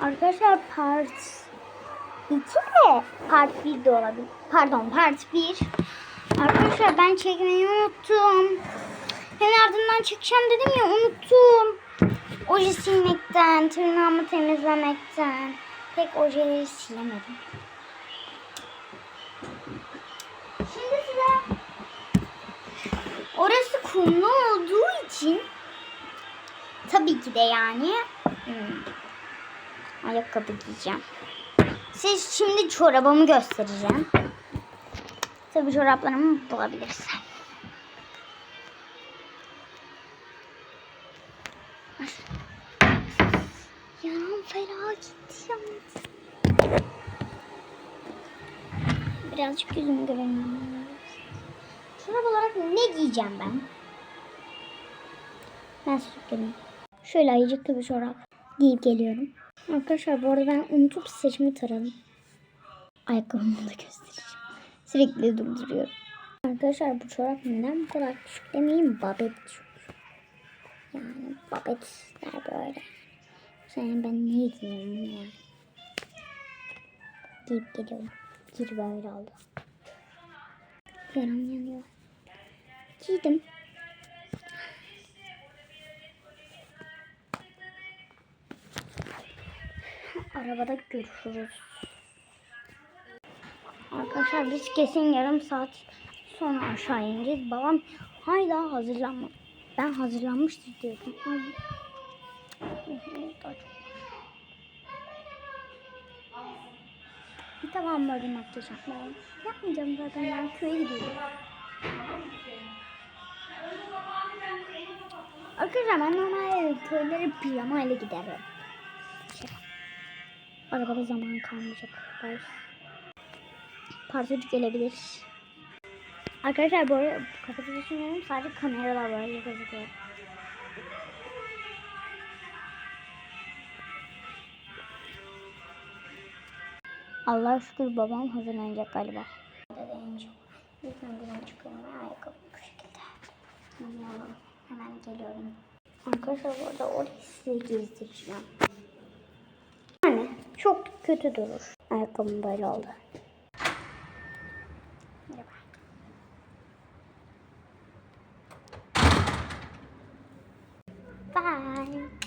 Arkadaşlar part 2 de part 1 de olabilir. Pardon part 1. Arkadaşlar ben çekmeyi unuttum. Ben ardından çekeceğim dedim ya unuttum. Oje silmekten, tırnağımı temizlemekten pek ojeleri silemedim. Şimdi size orası kumlu olduğu için tabii ki de yani hmm, ayakkabı giyeceğim. Siz şimdi çorabımı göstereceğim. Tabii çoraplarımı bulabilirsem. Yanım fena gitti. Birazcık yüzümü göremiyorum. Çorap olarak ne giyeceğim ben? Ben sürüklerim. Şöyle ayıcıklı bir çorap giyip geliyorum. Arkadaşlar bu arada ben unutup saçımı taradım. Ayakkabımı da göstereceğim. Sürekli durduruyorum. Arkadaşlar bu çorap neden bu kadar küçük demeyeyim babet çünkü. Yani babetler böyle. Sen ben niye giyiyorum yani? Giyip geliyorum. Gir böyle oldu. Yaram yanıyor. Giydim. Arabada görüşürüz. Arkadaşlar biz kesin yarım saat sonra aşağı ineceğiz. Babam hala hazırlanma. Ben hazırlanmıştır diyordum. Tamam böyle makyaj yapmayayım. Yapmayacağım zaten ben köye gidiyorum. Arkadaşlar ben normalde köylere pijamayla giderim. Arabada zaman kalmayacak. Belki. Parçacık gelebilir. Arkadaşlar bu arada kafası düşünüyorum sadece kameralar böyle gözüküyor. Allah şükür babam hazırlanacak galiba. Lütfen buradan çıkıyorum. Ayakkabı bu şekilde. Hemen geliyorum. Arkadaşlar bu arada orayı size gezdireceğim çok kötü durur. Ayakkabım böyle oldu. Bye.